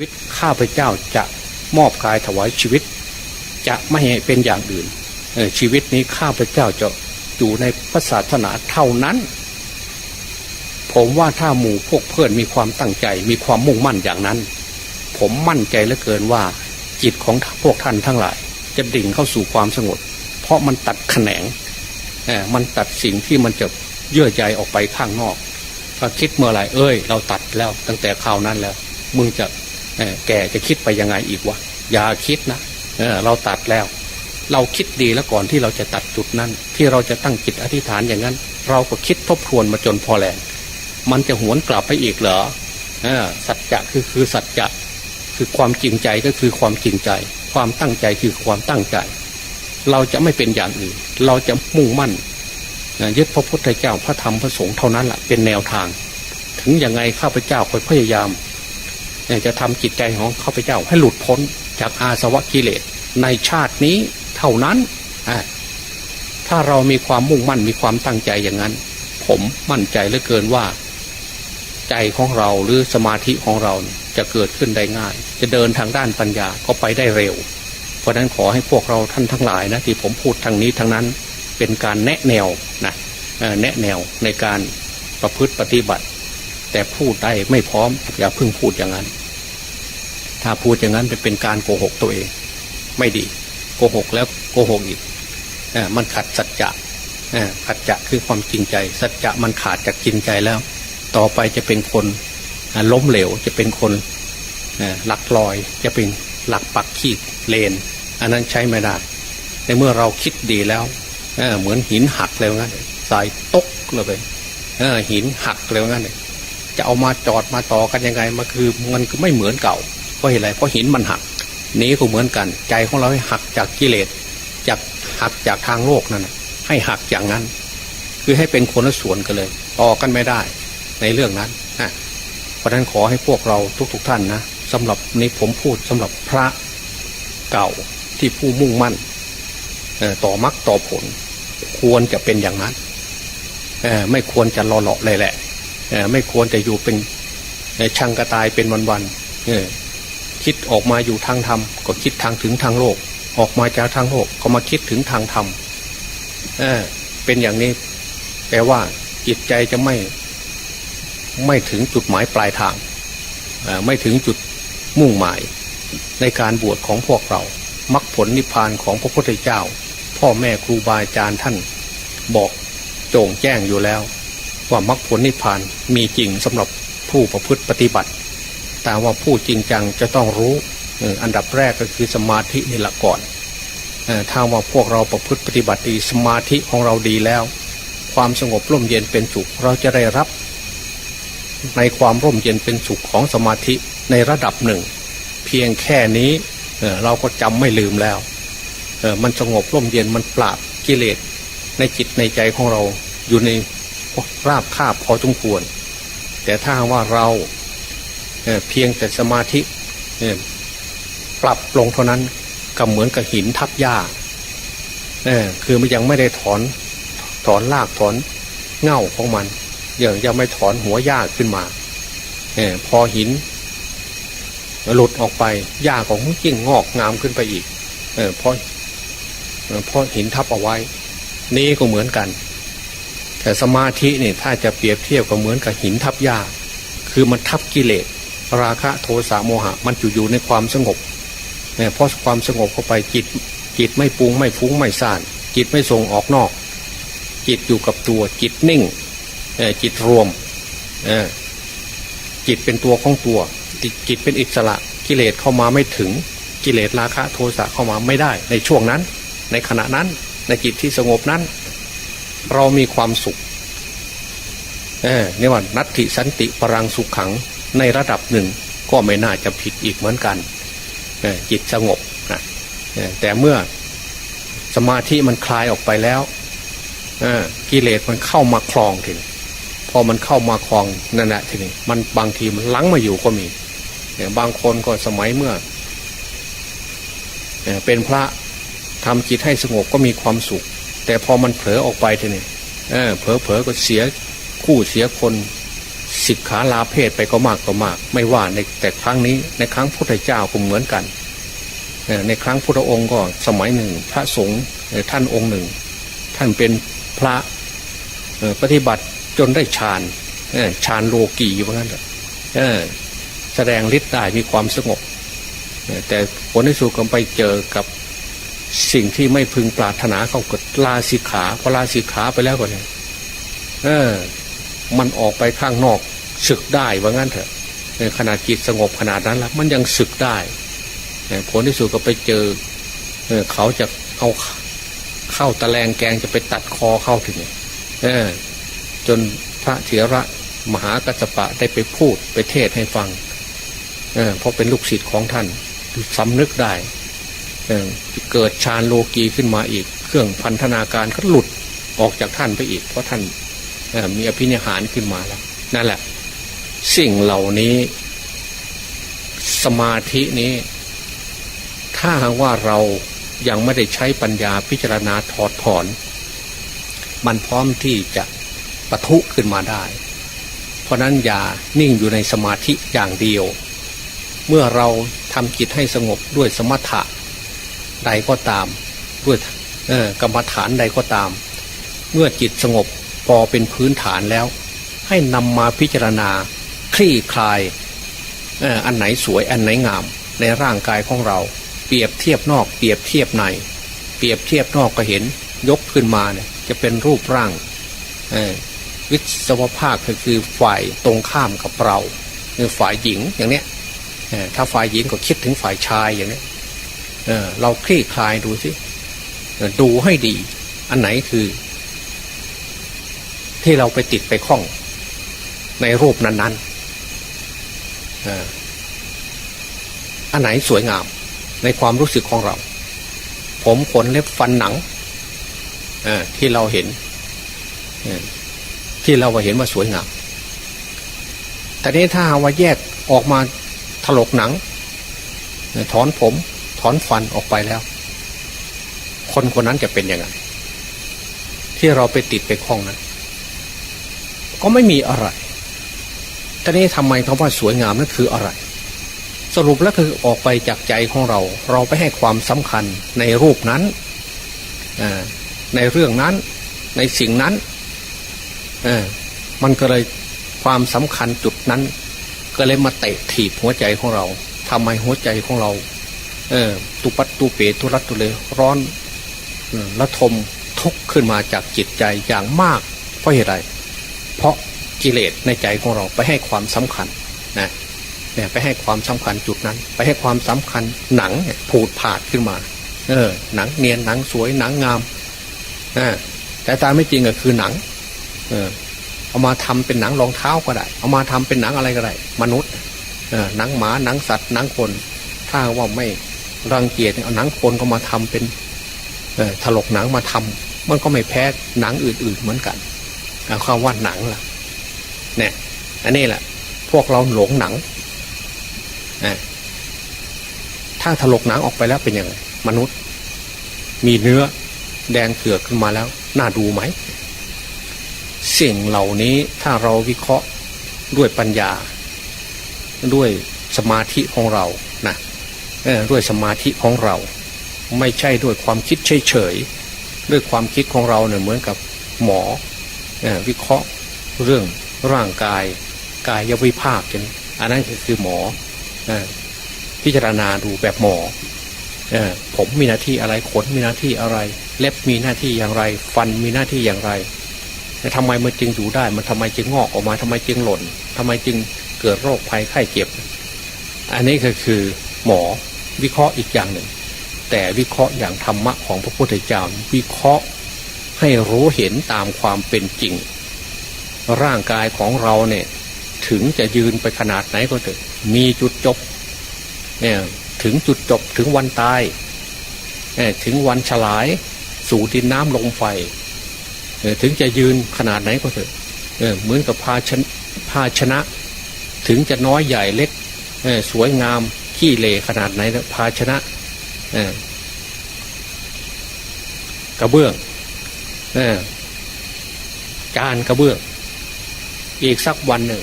วิตข้าพเจ้าจะมอบกายถวายชีวิต จะไม่ให้เป็นอย่างอื่นเอ่อชีวิตนี้ข้าพเจ้าจะอยู่ในพระศาสนาเท่านั้น ผมว่าถ้าหมู่พวกเพื่อนมีความตั้งใจมีความมุ่งมั่นอย่างนั้น ผมมั่นใจเหลือเกินว่า จิตของพวกท่านทั้งหลาย จะดิ่งเข้าสู่ความสงบเพราะมันตัดแขนงเอ่อมันตัดสิ่งที่มันจะเยื่อใยออกไปข้างนอกถ้าคิดเมื่อไหร่เอ้ย เราตัดแล้วตั้งแต่คราวนั้นแล้ว มึงจะ แกจะคิดไปยังไงอีกวะอย่าคิดนะเเราตัดแล้ว เราคิดดีแล้วก่อนที่เราจะตัดจุดนั้น ที่เราจะตั้งจิตอธิษฐานอย่างนั้น เราก็คิดทบทวนมาจนพอแรงมันจะหวนกลับไปอีกเหรอสัจจะคือคือสัจจะคือความจริงใจก็คือความจริงใจ ความตั้งใจคือความตั้งใจ เราจะไม่เป็นอย่างอื่น เราจะมุ่งมั่นยึดพระพุทธเจ้าพระธรรมพระสงฆ์เท่านั้นแหละเป็นแนวทาง ถึงยังไงข้าพเจ้าคอยพยายาม จะทำจิตใจของข้าพเจ้าให้หลุดพ้นจากอาสวะกิเลสในชาตินี้เท่านั้น ถ้าเรามีความมุ่งมั่นมีความตั้งใจอย่างนั้น ผมมั่นใจเหลือเกินว่า ใจของเราหรือสมาธิของเราจะเกิดขึ้นได้ง่าย จะเดินทางด้านปัญญาก็ไปได้เร็ว เพราะนั้นขอให้พวกเราท่านทั้งหลายนะที่ผมพูดทางนี้ทางนั้นเป็นการแนะแนวนะแนะแนวในการประพฤติปฏิบัติ แต่พูดได้ไม่พร้อมอย่าเพิ่งพูดอย่างนั้น ถ้าพูดอย่างนั้นจะเป็นการโกหกตัวเอง ไม่ดี โกหกแล้วโกหกอีกมันขัดสัจจะขัดจะคือความจริงใจ สัจจะมันขาดจากจริงใจแล้ว ต่อไปจะเป็นคนล้มเหลวจะเป็นคนหลักลอยจะเป็นหลักปักขีดเลน อันนั้นใช้ไม่ได้ในเมื่อเราคิดดีแล้วเเหมือนหินหักแล้วงั้นสายตกเลยไปหินหักแล้วงั้นจะเอามาจอดมาต่อกันยังไงมันคือมันก็ไม่เหมือนเก่า เพราะอะไรเพราะหินมันหักนี้ก็เหมือนกัน ใจของเราให้หักจากกิเลสจากหักจากทางโลกนั่นให้หักอย่างนั้น คือให้เป็นคนละส่วนกันเลยต่อกันไม่ได้ในเรื่องนั้นนะเพราะนั้นขอให้พวกเราทุกๆทท่านนะสำหรับในผมพูดสำหรับพระเก่าที่ผู้มุ่งมั่นต่อมรรคต่อผล ควรจะเป็นอย่างนั้นไม่ควรจะรอหลาะเลยแหละไม่ควรจะอยู่เป็นช่างกระตายเป็นวันๆ คิดออกมาอยู่ทางธรรมก็คิดทางถึงทางโลก ออกมาจากทางโลกก็มาคิดถึงทางธรรมเเป็นอย่างนี้ แปลว่าจิตใจจะไม่ ไม่ถึงจุดหมายปลายทางไม่ถึงจุดมุ่งหมาย ในการบวชของพวกเรามรรคผลนิพพานของพระพุทธเจ้า พ่อแม่ครูบาอาจารย์ท่าน บอกโจ่งแจ้งอยู่แล้ว ว่ามรรคผลนิพพานมีจริงสำหรับผู้ประพฤติปฏิบัติ แต่ว่าผู้จริงจังจะต้องรู้อันดับแรกก็คือสมาธินี่แหละก่อนถ้าว่าพวกเราประพฤติปฏิบัติดีสมาธิของเราดีแล้ว ความสงบร่มเย็นเป็นสุขเราจะได้รับ ในความร่มเย็นเป็นสุขของสมาธิในระดับหนึ่ง เพียงแค่นี้เราก็จำไม่ลืมแล้วมันสงบร่มเย็นมันปราบกิเลสในจิตในใจของเราอยู่ในราบคาบพอสมควร แต่ถ้าว่าเรา เพียงแต่สมาธิปรับลงเท่านั้นก็เหมือนกับหินทับหญ้าเออคือมันยังไม่ได้ถอนถอนรากถอนเง่าของมันยังยังไม่ถอนหัวหญ้าขึ้นมาเอพอหินหลุดออกไปหญ้าของยิ่งงอกงามขึ้นไปอีกเออพอพอหินทับเอาไว้ นี่ก็เหมือนกัน แต่สมาธิเนี่ยถ้าจะเปรียบเทียบก็เหมือนกับหินทับหญ้าคือมันทับกิเลส ราคะโทสะโมหะ มันอยู่อยู่ในความสงบเนี่ยพอความสงบเข้าไปจิต จิตไม่ปรุงไม่ฟุ้งไม่ซ่าน จิตไม่ส่งออกนอก จิตอยู่กับตัวจิตนิ่งจิตรวมจิตเป็นตัวของตัวจิตเป็นอิสระกิเลสเข้ามาไม่ถึงกิเลสราคะโทสะเข้ามาไม่ได้ ในช่วงนั้น ในขณะนั้นในจิตที่สงบนั้น เรามีความสุขเออนี่ว่านัตติสันติปรังสุขขัง ในระดับหนึ่งก็ไม่น่าจะผิดอีกเหมือนกันจิตสงบนะแต่เมื่อสมาธิมันคลายออกไปแล้วกิเลสมันเข้ามาคลองทีนี้พอมันเข้ามาคลองนั่นแหละทีนี้มันบางทีมันลังมาอยู่ก็มีบางคนก็สมัยเมื่อเป็นพระทำจิตให้สงบก็มีความสุข แต่พอมันเผลอออกไปทีนี้เผลอเผลอก็เสียคู่เสียคน สิกขาลาเพศไปก็มากก็มาก ไม่ว่าในแต่ครั้งนี้ในครั้งพุทธเจ้าก็เหมือนกัน ในครั้งพุทธองค์ก็สมัยหนึ่ง พระสงฆ์ท่านองค์หนึ่ง ท่านเป็นพระปฏิบัติจนได้ฌานฌานโลกีอยู่เหมือนกันแสดงฤทธิ์ได้มีความสงบ แต่ผลที่สุดก็ไปเจอกับสิ่งที่ไม่พึงปรารถนาเขาก็ลาสิกขาพอลาสิกขาไปแล้วก็เนี่ยเออ มันออกไปข้างนอก ศึกได้ว่างั้นเถอะในขนาดจิตสงบขนาดนั้นแล้วมันยังศึกได้ผลที่สุดก็ไปเจอเขาจะเอาเข้าตะแลงแกงจะไปตัดคอเข้าถึงจนพระเถระมหากัสปะได้ไปพูดไปเทศให้ฟังเเพราะเป็นลูกศิษย์ของท่านสำนึกได้เเกิดฌานโลกีขึ้นมาอีก เครื่องพันธนาการก็หลุดออกจากท่านไปอีก เพราะท่านมีอภินิหารขึ้นมาแล้ว นั่นแหละ สิ่งเหล่านี้ สมาธินี้ ถ้าหากว่าเรายังไม่ได้ใช้ปัญญาพิจารณาถอดถอน มันพร้อมที่จะปะทุขึ้นมาได้ เพราะนั้นอย่านิ่งอยู่ในสมาธิอย่างเดียว เมื่อเราทำจิตให้สงบด้วยสมถะใดก็ตามด้วยกรรมฐานใดก็ตาม เมื่อจิตสงบพอเป็นพื้นฐานแล้ว ให้นำมาพิจารณา ลี่คลายอันไหนสวยอันไหนงามในร่างกายของเรา เปรียบเทียบนอก เปรียบเทียบใน เปรียบเทียบนอกก็เห็นยกขึ้นมาเนี่ยจะเป็นรูปร่างวิศวภาคก็คือฝ่ายตรงข้ามกับเราคือฝ่ายหญิงอย่างเนี้ยถ้าฝ่ายหญิงก็คิดถึงฝ่ายชายอย่างเนี้ยเเราคลี่คลายดูสิดูให้ดี อันไหนคือ ที่เราไปติดไปคล้อง ในรูปนั้นๆ อ่ออันไหนสวยงามในความรู้สึกของเรา ผมขนเล็บฟันหนังอ่อที่เราเห็นที่เราเห็นว่าสวยงาม แต่นี้ถ้าหากว่าแยกออกมาถลกหนัง ถอนผม ถอนฟันออกไปแล้ว คนคนนั้นจะเป็นยังไง ที่เราไปติดไปคล้องนั้น ก็ไม่มีอะไร แต่นี้ทำไมคำว่าสวยงามนั่นคืออะไร สรุปแล้วคือออกไปจากใจของเรา เราไปให้ความสำคัญในรูปนั้น ในเรื่องนั้น ในสิ่งนั้น มันก็เลยความสำคัญจุดนั้น ก็เลยมาเตะถีบหัวใจของเราทำให้หัวใจของเรา เออตุปัตตุเปตุรัตตุเลร้อนออระทมทุกข์ขึ้นมาจากจิตใจอย่างมาก เพราะเหตุไรเพราะ กิเลสในใจของเราไปให้ความสำคัญนะเนี่ยไปให้ความสำคัญจุดนั้น ไปให้ความสำคัญหนังเนี่ยผูดผาดขึ้นมา เออ หนังเนียนหนังสวยหนังงามนะแต่ตามไม่จริงก็คือหนัง เออเอามาทำเป็นหนังรองเท้าก็ได้ เอามาทำเป็นหนังอะไรก็ได้ มนุษย์เออหนังหมาหนังสัตว์หนังคน ถ้าว่าไม่รังเกียจเอาหนังคนก็มาทำเป็นเออถลกหนังมาทำมันก็ไม่แพ้หนังอื่น ๆ เหมือนกันเอาคำว่าหนังล่ะ เนี่ยอันนี้แหละพวกเราหลงหนังนะถ้าถลกหนังออกไปแล้วเป็นยังไงมนุษย์ มีเนื้อแดงเถือกขึ้นมาแล้ว น่าดูไหม สิ่งเหล่านี้ถ้าเราวิเคราะห์ด้วยปัญญา ด้วยสมาธิของเรานะด้วยสมาธิของเรา ไม่ใช่ด้วยความคิดเฉยๆด้วยความคิดของเราเนี่ยเหมือนกับหมอวิเคราะห์เรื่อง ร่างกายกายวิภาคกันอันนั้นก็คือหมอพิจารณาดูแบบหมอผมมีหน้าที่อะไรขนมีหน้าที่อะไร เล็บมีหน้าที่อย่างไร ฟันมีหน้าที่อย่างไรแต่ทำไมมันจึงอยู่ได้ มันทำไมจึงงอกออกมาทำไมจึงหล่นทำไมจึงเกิดโรคภัยไข้เจ็บ อันนี้ก็คือหมอวิเคราะห์อีกอย่างหนึ่ง แต่วิเคราะห์อย่างธรรมะของพระพุทธเจ้าวิเคราะห์ให้รู้เห็นตามความเป็นจริง ร่างกายของเราเนี่ย ถึงจะยืนไปขนาดไหนก็เถอะมีจุดจบเนี่ยถึงจุดจบถึงวันตายเนี่ยถึงวันฉลายสู่ดินน้ำลมไฟเออถึงจะยืนขนาดไหนก็เถอะเออเหมือนกับภาชนภาชนะ ถึงจะน้อยใหญ่เล็กเสวยงามขี้เลขนาดไหนนะภาชนะเออกระเบื้องเออจานกระเบื้อง อีกสักวันหนึ่ง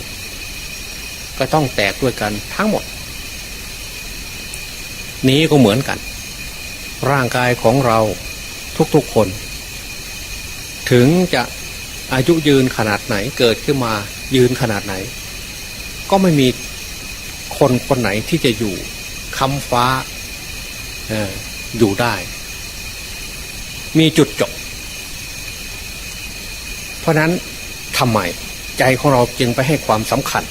ก็ต้องแตกด้วยกันทั้งหมด นี้ก็เหมือนกัน ร่างกายของเราทุกๆคน ถึงจะอายุยืนขนาดไหนเกิดขึ้นมายืนขนาดไหน ก็ไม่มีคนคนไหนที่จะอยู่คำฟ้าอออยู่ได้ มีจุดจบ เพราะนั้นทำไม ใจของเราจึงไปให้ความสำคัญ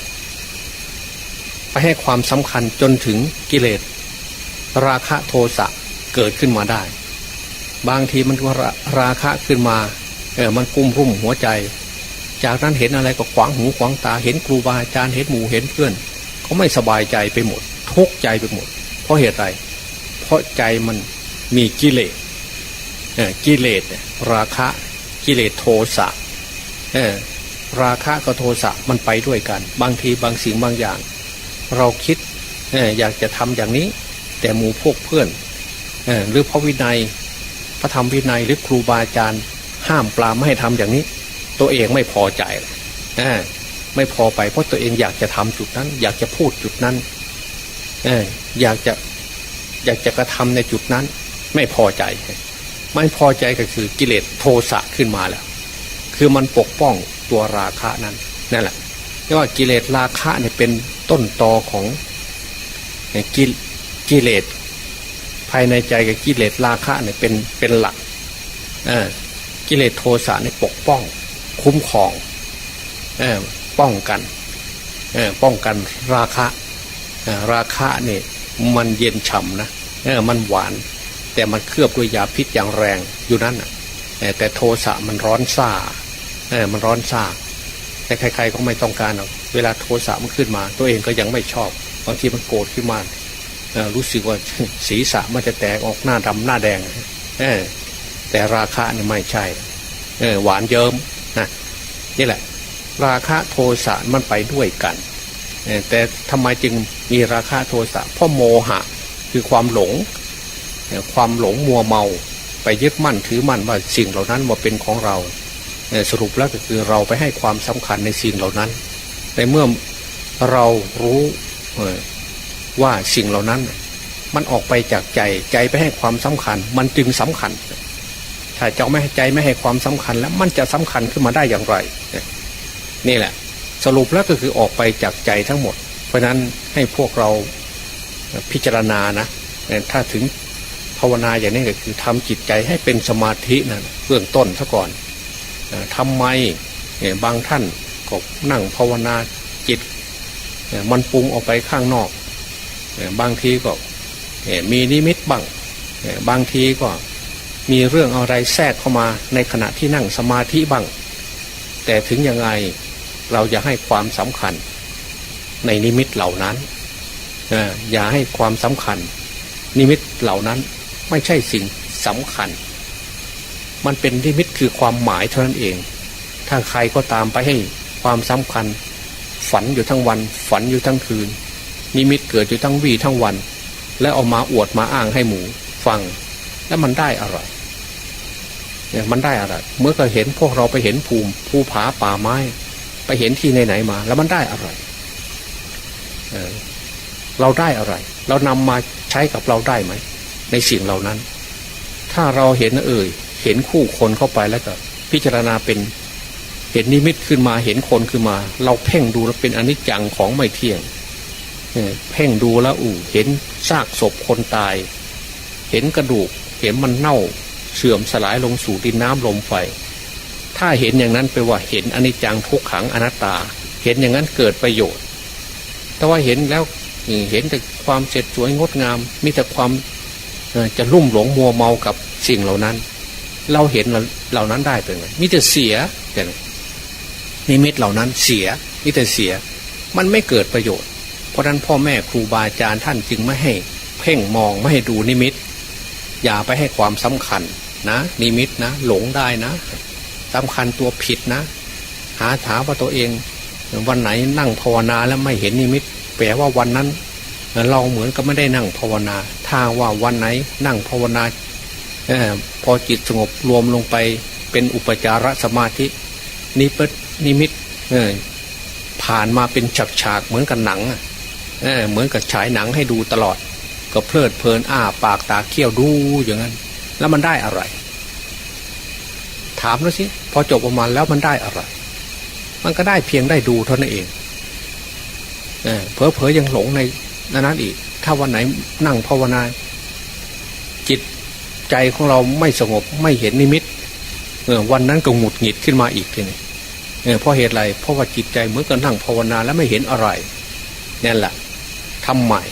ไปให้ความสำคัญจนถึงกิเลส ราคะโทสะเกิดขึ้นมาได้ บางทีมันราราคะขึ้นมาเออมันกุ้มรุ่มหัวใจ จากนั้นเห็นอะไรก็ขวางหูขวางตาเห็นครูบาอาจารย์เห็นหมู่เห็นเพื่อนเขาไม่สบายใจไปหมด ทุกใจไปหมด เพราะเหตุไรเพราะใจมันมีกิเลสกิเลสราคะกิเลสโทสะเออ ราคะกับโทสะมันไปด้วยกัน บางทีบางสิ่งบางอย่าง เราคิดอยากจะทำอย่างนี้ แต่หมู่พวกเพื่อนหรือพระวินัย พระธรรมวินัยหรือครูบาอาจารย์ ห้ามปรามไม่ให้ทำอย่างนี้ ตัวเองไม่พอใจไม่พอไปเพราะตัวเองอยากจะทำจุดนั้น อยากจะพูดจุดนั้นอออยากจะอยากจะกระทำในจุดนั้น ไม่พอใจ ไม่พอใจก็คือกิเลสโทสะขึ้นมาแล้ว คือมันปกป้อง ตัวราคะนั้นนั่นแหละเรียกว่ากิเลสราคะเนี่ยเป็นต้นตอของกิกิเลสภายในใจกับกิเลสราคะเนี่ยเป็นเป็นหลักกิเลสโทสะเนี่ยปกป้อง คุ้มครองป้องกันป้องกันราคะราคะเนี่ยมันเย็นฉ่ำนะมันหวาน แต่มันเคลือบด้วยยาพิษอย่างแรงอยู่นั่นแต่โทสะมันร้อนซ่า มันร้อนซ่าแต่ใคร ๆ ก็ไม่ต้องการหรอกเวลาโทสะมันขึ้นมา ตัวเองก็ยังไม่ชอบบางทีมันโกรธขึ้นมารู้สึกว่าศีรษะมันจะแตกออกหน้าดำหน้าแดงแต่ราคะนี่ไม่ใช่หวานเยิ้มนะนี่แหละ ราคะโทสะมันไปด้วยกันแต่ทำไมจึงมีราคะโทสะเพราะโมหะคือความหลง ความหลงมัวเมา ไปยึดมั่นถือมั่นว่าสิ่งเหล่านั้นมาเป็นของเรา สรุปแล้วก็คือเราไปให้ความสำคัญในสิ่งเหล่านั้นแต่เมื่อเรารู้ว่าสิ่งเหล่านั้น มันออกไปจากใจใจไปให้ความสำคัญ มันจึงสำคัญ ถ้าเจ้าไม่ให้ใจไม่ให้ความสำคัญแล้วมันจะสำคัญขึ้นมาได้อย่างไร นี่แหละ สรุปแล้วก็คือออกไปจากใจทั้งหมด เพราะนั้นให้พวกเราพิจารณานะถ้าถึงภาวนาอย่างนี้ก็คือทำจิตใจให้เป็นสมาธินะเบื้องต้นซะก่อน ทำไมบางท่านก็นั่งภาวนาจิต มันปรุงออกไปข้างนอก บางทีก็มีนิมิตบ้างบางทีก็มีเรื่องอะไรแทรกเข้ามาในขณะที่นั่งสมาธิบ้าง แต่ถึงยังไงเราจะให้ความสำคัญในนิมิตเหล่านั้นอย่าให้ความสำคัญ นิมิตเหล่านั้นไม่ใช่สิ่งสำคัญ มันเป็นนิมิตคือความหมายเท่านั้นเอง ถ้าใครก็ตามไปให้ความสำคัญ ฝันอยู่ทั้งวัน ฝันอยู่ทั้งคืน นิมิตเกิดอยู่ทั้งวีทั้งวัน แล้วเอามาอวดมาอ้างให้หมูฟัง แล้วมันได้อะไรเนี่ยมันได้อะไร เมื่อก็เห็นพวกเราไปเห็นภูมิภูผาป่าไม้ ไปเห็นที่ไหนๆมา แล้วมันได้อะไรเเราได้อะไร เรานำมาใช้กับเราได้ไหม ในสิ่งเหล่านั้น ถ้าเราเห็นเอ่ย เห็นคู่คนเข้าไปแล้วก็ พิจารณาเป็นเห็นนิมิตขึ้นมาเห็นคนขึ้นมา เราเพ่งดูแล้วเป็นอนิจจังของไม่เที่ยงเพ่งดูแล้วอู่เห็นซากศพคนตาย เห็นกระดูก เห็นมันเน่า เสื่อมสลายลงสู่ดินน้ำลมไฟ ถ้าเห็นอย่างนั้นไปว่าเห็นอนิจจังทุกขังอนัตตา เห็นอย่างนั้นเกิดประโยชน์ แต่ว่าเห็นแล้วเห็นแต่ความเสร็จสวยงดงาม มีแต่ความจะลุ่มหลงมัวเมากับสิ่งเหล่านั้น เราเห็นเหล่านั้นได้เป็นไงมีแต่เสียแต่นิมิตเหล่านั้นเสียมีแต่เสีย มันไม่เกิดประโยชน์ เพราะนั้นพ่อแม่ครูบาอาจารย์ท่านจึงไม่ให้ เพ่งมองไม่ให้ดูนิมิต อย่าไปให้ความสำคัญนะ นิมิตนะ หลงได้นะสำคัญตัวผิดนะ หาถามว่าตัวเอง วันไหนนั่งภาวนาแล้วไม่เห็นนิมิต แปลว่าวันนั้นเราเหมือนกับไม่ได้นั่งภาวนา ถ้าว่าวันไหนนั่งภาวนา พอจิตสงบรวมลงไปเป็นอุปจารสมาธินิพนิมิตผ่านมาเป็นฉากๆเหมือนกับหนังเเหมือนกับฉายหนังให้ดูตลอด ก็เพลิดเพลินอ้าปากตาเขี้ยวดูอย่างนั้น แล้วมันได้อะไร ถามแล้วสิพอจบออกมาแล้วมันได้อะไร มันก็ได้เพียงได้ดูเท่านั้นเองเออเพอเพอยังหลงในนั้นอีก ถ้าวันไหนนั่งภาวนาจิต ใจของเราไม่สงบไม่เห็นนิมิตวันนั้นก็หงุดหงิดขึ้นมาอีกทีนี้เออเพราะเหตุอะไรเพราะว่าจิตใจเหมือนกับนั่งภาวนาแล้วไม่เห็นอะไรนั่นแหละทำใหม่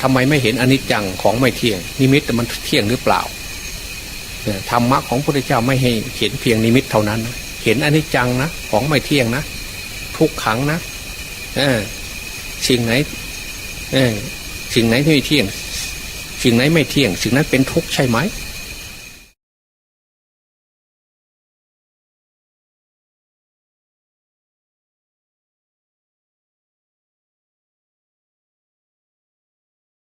ทำไมไม่เห็นอนิจจังของไม่เที่ยง นิมิตมันเที่ยงหรือเปล่าธรรมะของพระพุทธเจ้าไม่ให้เห็นเพียงนิมิตเท่านั้นนะเห็นอนิจจังนะของไม่เที่ยงนะทุกขังนะเอสิ่งไหนเอสิ่งไหนที่ไม่เที่ยง สิ่งไหนไม่เที่ยง สิ่งนั้นเป็นทุกข์ใช่ไหม